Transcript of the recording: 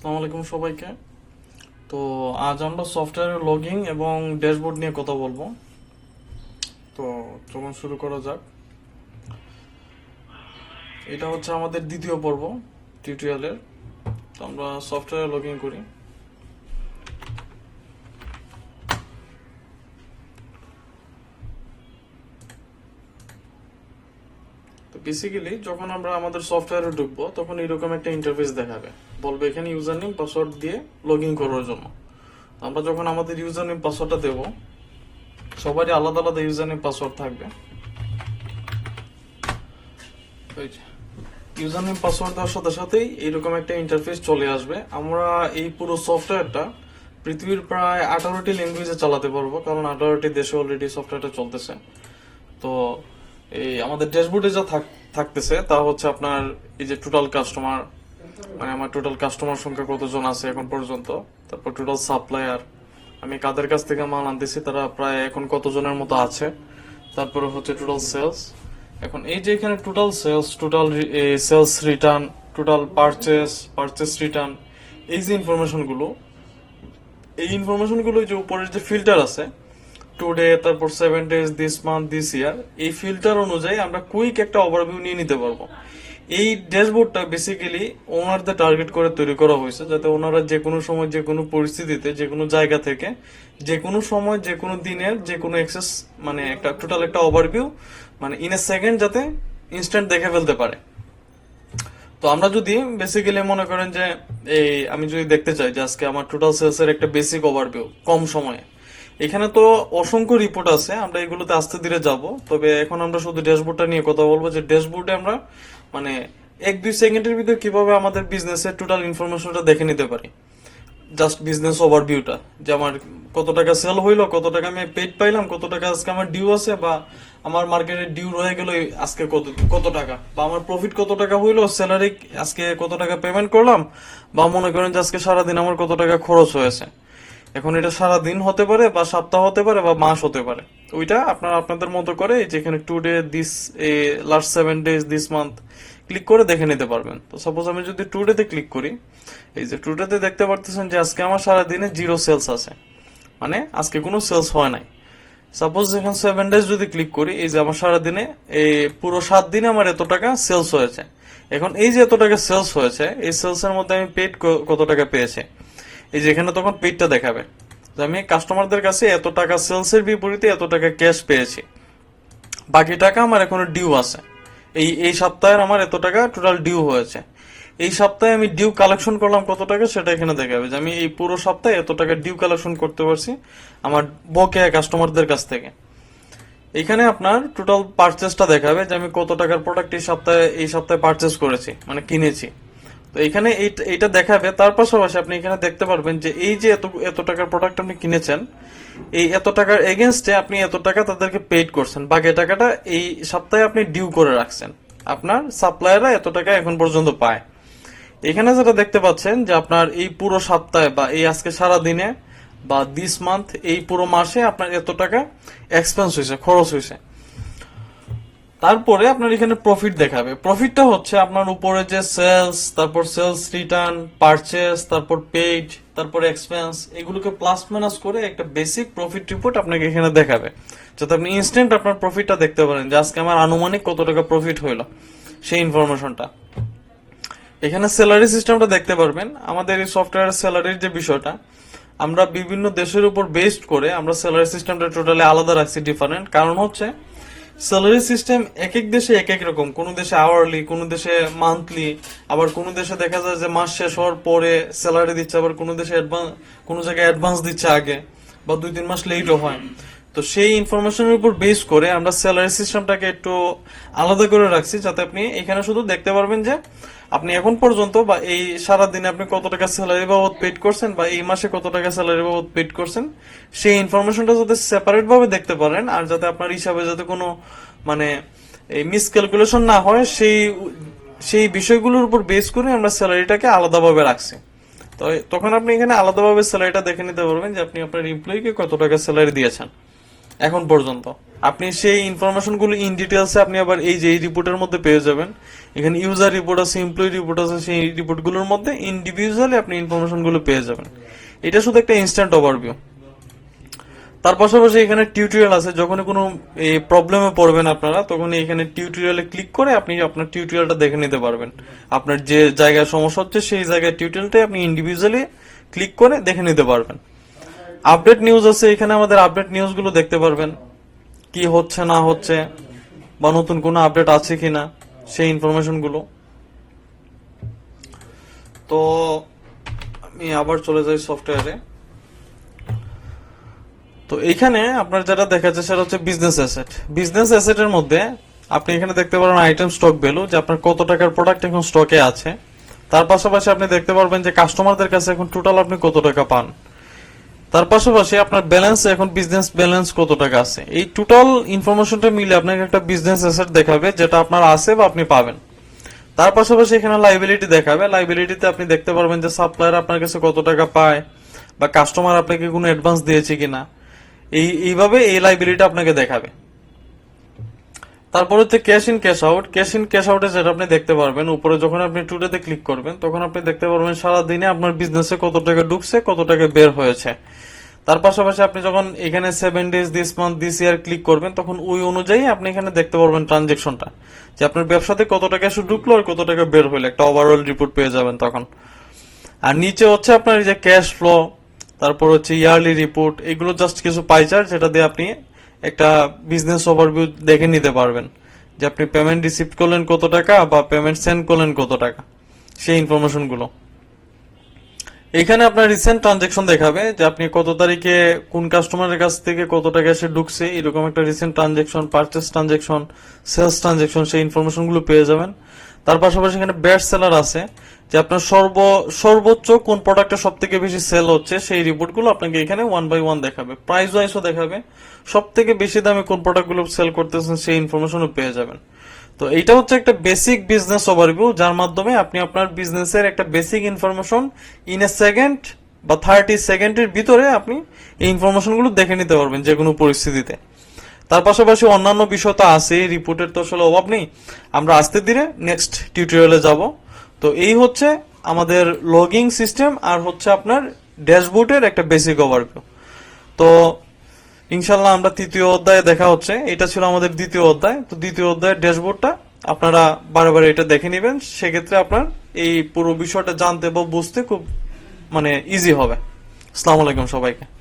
আসসালামু আলাইকুম সবাইকে। তো আজ আমরা সফটওয়্যার লগিং এবং ড্যাশবোর্ড নিয়ে কথা বলব। তো চলুন শুরু করা যাক। এটা হচ্ছে আমাদের দ্বিতীয় পর্ব টিউটোরিয়ালের। তো আমরা সফটওয়্যার লগিং করি। বেসিক্যালি যখন আমরা আমাদের সফটওয়্যারে ঢুকবো, তখন এরকম একটা ইন্টারফেস দেখাবে। বলবে এখানে ইউজার নেম পাসওয়ার্ড দিয়ে লগ ইন করার জন্য। আমরা যখন আমাদের ইউজার নেম পাসওয়ার্ডটা দেবো, সবারই আলাদা আলাদা ইউজার নেম পাসওয়ার্ড থাকবে ইউজার নেম পাসওয়ার্ড দেওয়ার সাথে সাথেই এরকম একটা ইন্টারফেস চলে আসবে। আমরা এই পুরো সফটওয়্যারটা পৃথিবীর প্রায় আঠারোটি ল্যাঙ্গুয়েজে চালাতে পারব, কারণ আঠারোটি দেশে অলরেডি সফটওয়্যারটা চলতেছে। তো এই আমাদের ড্যাশবোর্ডে যা থাক- থাকতেছে, তা হচ্ছে আপনার এই যে টোটাল কাস্টমার মানে আমার টোটাল কাস্টমার সংখ্যা কতজন আছে এখন পর্যন্ত, তারপর টোটাল সাপ্লায়ার আমি কাদের কাছ থেকে মাল আনতেছি, তারা প্রায় এখন কতজনের মতো আছে, তারপরে হচ্ছে টোটাল সেলস এখন এই যে এখানে total sales total sales return total purchase purchase return এই যে ইনফরমেশনগুলো এই ইনফরমেশনগুলো যে উপরের যে ফিল্টার আছে টুডে তারপর seven days this month this year এই ফিল্টার অনুযায়ী আমরা কুইক একটা ওভারভিউ নিয়ে নিতে পারব। এই ড্যাশবোর্ডটা বেসিক্যালি ওনারদের টার্গেট করে তৈরি করা হয়েছে যাতে ওনারা যে কোনো সময়, যে কোনো পরিস্থিতিতে, যে কোনো জায়গা থেকে, যে কোনো সময়, যে কোনো দিনের, যে কোনো এক্সেস মানে একটা টোটাল একটা ওভারভিউ মানে ইন এ সেকেন্ড যাতে ইনস্ট্যান্ট দেখে ফেলতে পারে। তো আমরা যদি বেসিক্যালি মনে করেন যে, এই আমি যদি দেখতে চাই যে আজকে আমার টোটাল সেলস এর একটা বেসিক ওভারভিউ কম সময়ে এখানে তো অসংখ্য রিপোর্ট আছে, আমরা এগুলোতে আস্তে ধীরে যাব। তবে এখন আমরা শুধু ড্যাশবোর্ডটা নিয়ে কথা বলব যে ড্যাশবোর্ডে আমরা মানে এক দুই সেকেন্ডের ভিতরে কীভাবে আমাদের বিজনেসের টোটাল ইনফরমেশনটা দেখে নিতে পারি। জাস্ট বিজনেস ওভারভিউটা যে আমার কত টাকা সেল হইল, কত টাকা আমি পেড পাইলাম, কত টাকা আজকে আমার ডিউ আছে, বা আমার মার্কেটে ডিউ রয়ে গেল আজকে কত কত টাকা, বা আমার প্রফিট কত টাকা হইল স্যালারি আজকে কত টাকা পেমেন্ট করলাম, বা মনে করেন যে আজকে সারাদিন আমার কত টাকা খরচ হয়েছে। এখন এটা সারা দিন হতে পারে বা সপ্তাহ হতে পারে বা মাস হতে পারে। ওইটা আপনারা আপনাদের মতো করে যেখানে today this a last seven days this month click করে দেখে নিতে পারবেন। তো সাপোজ আমি যদি টু ডেতে ক্লিক করি, এই যে টু ডেতে দেখতে পারতেছেন যে আজকে আমার সারা দিনে জিরো সেলস আছে। মানে আজকে কোনো সেলস হয় নাই। সাপোজ এখানে সেভেন ডেজ যদি ক্লিক করি, এই যে আমার সারা দিনে এই পুরো সাত দিনে আমার এত টাকা সেলস হয়েছে। এখন এই যে এত টাকা সেলস হয়েছে, এই সেলস এর মধ্যে আমি পেড কত টাকা পেয়েছি? এই যেখানে তখন পেডটা দেখাবে। আমি কাস্টমারদের কাছে এত টাকা সেলস এর বিপরীতে এত টাকা ক্যাশ পেয়েছি। বাকি টাকা আমার এখনও ডিউ আছে। এই এই সপ্তাহের আমার এত টাকা টোটাল ডিউ হয়েছে। এই সপ্তাহে আমি ডিউ কালেকশন করলাম কত টাকা সেটা এখানে দেখাবে যে আমি এই পুরো সপ্তাহে এত টাকা ডিউ কালেকশন করতে পারছি আমার বকেয়া কাস্টমারদের কাছ থেকে। এখানে আপনার টোটাল পারচেসটা দেখাবে যে আমি কত টাকার প্রোডাক্ট এই সপ্তাহে এই সপ্তাহে পারচেস করেছি মানে কিনেছি। তো এখানে এই- এইটা দেখাবে। তার পাশাপাশি আপনি এখানে দেখতে পারবেন যে এই যে এত এত টাকার প্রোডাক্ট আপনি কিনেছেন, এই এত টাকার এগেনস্টে আপনি এত টাকা তাদেরকে পেড করছেন। বাকি টাকাটা এই সপ্তাহে আপনি ডিউ করে রাখছেন। আপনার সাপ্লায়াররা এত টাকা এখন পর্যন্ত পায়। এখানে যেটা দেখতে পাচ্ছেন যে আপনার এই পুরো সপ্তাহে বা এই আজকে সারা দিনে বা দিস মান্থ এই পুরো মাসে আপনার এত টাকা এক্সপেন্স হয়েছে, খরচ হয়েছে। তারপরে আপনার এখানে প্রফিট দেখাবে। প্রফিটটা হচ্ছে আপনার উপরে যে সেলস তারপর সেলস রিটার্ন পারচেস তারপর পেড তারপর এক্সপেন্স এগুলোকে প্লাস মাইনাস করে একটা বেসিক প্রফিট রিপোর্ট আপনাকে এখানে দেখাবে। যাতে আপনি ইনস্ট্যান্ট আপনার প্রফিটটা দেখতে পারেন যে আজকে আমার আনুমানিক কত টাকা প্রফিট হইল সেই ইনফরমেশনটা এখানে স্যালারি সিস্টেমটা দেখতে পারবেন। আমাদের এই সফটওয়্যার স্যালারির যে বিষয়টা, আমরা বিভিন্ন দেশের উপর বেসড করে আমরা স্যালারি সিস্টেমটা টোটালি আলাদা রাখছি ডিফারেন্ট কারণ হচ্ছে স্যালারি সিস্টেম এক এক দেশে এক এক রকম। কোনো দেশে আওয়ারলি কোনো দেশে মান্থলি আবার কোনো দেশে দেখা যায় যে মাস শেষ হওয়ার পরে স্যালারি দিচ্ছে, আবার কোনো দেশে অ্যাডভান্স কোনো জায়গায় অ্যাডভান্স দিচ্ছে আগে, বা দুই তিন মাস লেটও হয়। তো সেই ইনফরমেশনের উপর বেস করে আমরা স্যালারি সিস্টেমটাকে একটু আলাদা করে রাখছি, যাতে আপনি এখানে শুধু দেখতে পারবেন যে আপনি এখন পর্যন্ত বা এই সারা দিনে আপনি কত টাকা স্যালারি বাবদ পেড করছেন বা এই মাসে কত টাকা স্যালারি বাবদ পেড করছেন, সেই ইনফরমেশনটা যাতে সেপারেট ভাবে দেখতে পারেন আর যাতে আপনার হিসাবে যাতে কোনো মানে এই মিসক্যালকুলেশন না হয়, সেই সেই বিষয়গুলোর উপর বেস করে আমরা স্যালারিটাকে আলাদাভাবে রাখছি। তো তখন আপনি এখানে আলাদাভাবে স্যালারিটা দেখে নিতে পারবেন যে আপনি আপনার এমপ্লয়িকে কত টাকা স্যালারি দিয়েছেন। এখন পর্যন্ত। আপনি সেই ইনফরমেশনগুলো ইন ডিটেলসে আপনি আবার এই যে এই রিপোর্টের মধ্যে পেয়ে যাবেন। এখানে ইউজার রিপোর্ট আছে এমপ্লয়ি রিপোর্ট আছে, সেই রিপোর্টগুলোর মধ্যে ইন্ডিভিজুয়ালি আপনি ইনফরমেশনগুলো পেয়ে যাবেন। এটা শুধু একটা ইনস্ট্যান্ট ওভারভিউ তার পাশাপাশি এখানে টিউটোরিয়াল আছে যখন কোনো প্রবলেমে পড়বেন আপনারা তখন এখানে টিউটোরিয়ালে ক্লিক করে আপনি আপনার টিউটোরিয়ালটা দেখে নিতে পারবেন। আপনার যে জায়গায় সমস্যা হচ্ছে, সেই জায়গায় টিউটোরিয়ালটাই আপনি ইন্ডিভিজুয়ালি ক্লিক করে দেখে নিতে পারবেন। আপডেট নিউজ আছে, এখানে আমাদের আপডেট নিউজগুলো দেখতে পারবেন। কি হচ্ছে, না হচ্ছে, বা নতুন কোনো আপডেট আছে কিনা, সেই ইনফরমেশনগুলো তো, আমি আবার চলে যাই সফটওয়্যারে। তো এইখানে আপনার যেটা দেখা যাচ্ছে সেটা হচ্ছে বিজনেস অ্যাসেট বিজনেস অ্যাসেটের মধ্যে আপনি এখানে দেখতে পারেন আইটেম স্টক ভ্যালু যে আপনার কত টাকার প্রোডাক্ট এখন স্টকে আছে। তার পাশাপাশি আপনি দেখতে পারবেন যে কাস্টমারদের কাছে এখন টোটাল আপনি কত টাকা পান। তার পাশাপাশি আপনার ব্যালেন্স এখন বিজনেস ব্যালেন্স কত টাকা আছে? এই টোটাল ইনফরমেশনটা মিলে আপনাকে একটা বিজনেস অ্যাসেট দেখাবে, যেটা আপনার আছে বা আপনি পাবেন। তার পাশাপাশি এখানে লাইবিলিটি দেখাবে। লাইবিলিটিতে আপনি দেখতে পারবেন যে সাপ্লায়ার আপনার কাছে কত টাকা পায়, বা কাস্টমার আপনাকে কোনো অ্যাডভান্স দিয়েছে কিনা। এই, এইভাবে এই লাইবিলিটি আপনাকে দেখাবে। তারপর হচ্ছে cash in cash out cash in cash আউটে যেটা আপনি দেখতে পারবেন, উপরে যখন আপনি টুডেতে ক্লিক করবেন, তখন আপনি দেখতে পারবেন সারা দিনে আপনার বিজনেসে কত টাকা ঢুকছে, কত টাকা বের হয়েছে। তার পাশাপাশি আপনি যখন এখানে seven days this month this year click করবেন, তখন ওই অনুযায়ী আপনি এখানে দেখতে পারবেন ট্রানজেকশনটা যে আপনার ব্যবসাতে কত টাকা এসে ঢুকলো আর কত টাকা বের হলো, একটা ওভারঅল রিপোর্ট পেয়ে যাবেন তখন। আর নিচে হচ্ছে আপনার এই যে ক্যাশ ফ্লো তারপর হচ্ছে ইয়ারলি রিপোর্ট এগুলো জাস্ট কিছু পাইচার যেটা দিয়ে আপনি একটা বিজনেস ওভারভিউ দেখে নিতে পারবেন যে আপনি পেমেন্ট রিসিভ করলেন কত টাকা বা পেমেন্ট সেন্ড করলেন কত টাকা, সেই ইনফরমেশনগুলো এখানে আপনার রিসেন্ট ট্রানজেকশন দেখাবে যে আপনি কত তারিখে কোন কাস্টমারের কাছ থেকে কত টাকা এসে ঢুকছে, এরকম একটা recent transaction purchase transaction sales transaction সেই ইনফরমেশনগুলো পেয়ে যাবেন। তার পাশাপাশি এখানে বেস্ট সেলার আছে, যে আপনার সর্ব, সর্বোচ্চ কোন প্রোডাক্টটা সব থেকে বেশি সেল হচ্ছে, সেই রিপোর্টগুলো আপনাকে এখানে ওয়ান বাই ওয়ান দেখাবে। প্রাইস ওয়াইজও দেখাবে। সব থেকে বেশি দামে কোন প্রোডাক্টগুলো সেল করতেছেন, সেই ইনফরমেশনও পেয়ে যাবেন। তো এইটা হচ্ছে একটা বেসিক বিজনেস ওভারভিউ যার মাধ্যমে আপনি আপনার বিজনেসের একটা basic information in a second বা থার্টি সেকেন্ডের ভিতরে আপনি এই ইনফরমেশনগুলো দেখে নিতে পারবেন যে কোনো পরিস্থিতিতে। তার পাশাপাশি অন্যান্য বিষয় তো আছে রিপোর্টের তো আসলে অভাব নেই। আমরা আস্তে ধীরে নেক্সট টিউটোরিয়ালে যাব। তো এই হচ্ছে আমাদের লগিং সিস্টেম আর হচ্ছে আপনার ড্যাশবোর্ডের একটা বেসিক ওভারভিউ তো ইনশাল্লাহ আমরা তৃতীয় অধ্যায়ে দেখা হচ্ছে। এটা ছিল আমাদের দ্বিতীয় অধ্যায়। তো দ্বিতীয় অধ্যায়ের ড্যাশবোর্ডটা আপনারা বারে এটা দেখে নেবেন। সেক্ষেত্রে আপনার এই পুরো বিষয়টা জানতে বা বুঝতে খুব মানে ইজি হবে। আসসালামু আলাইকুম সবাইকে।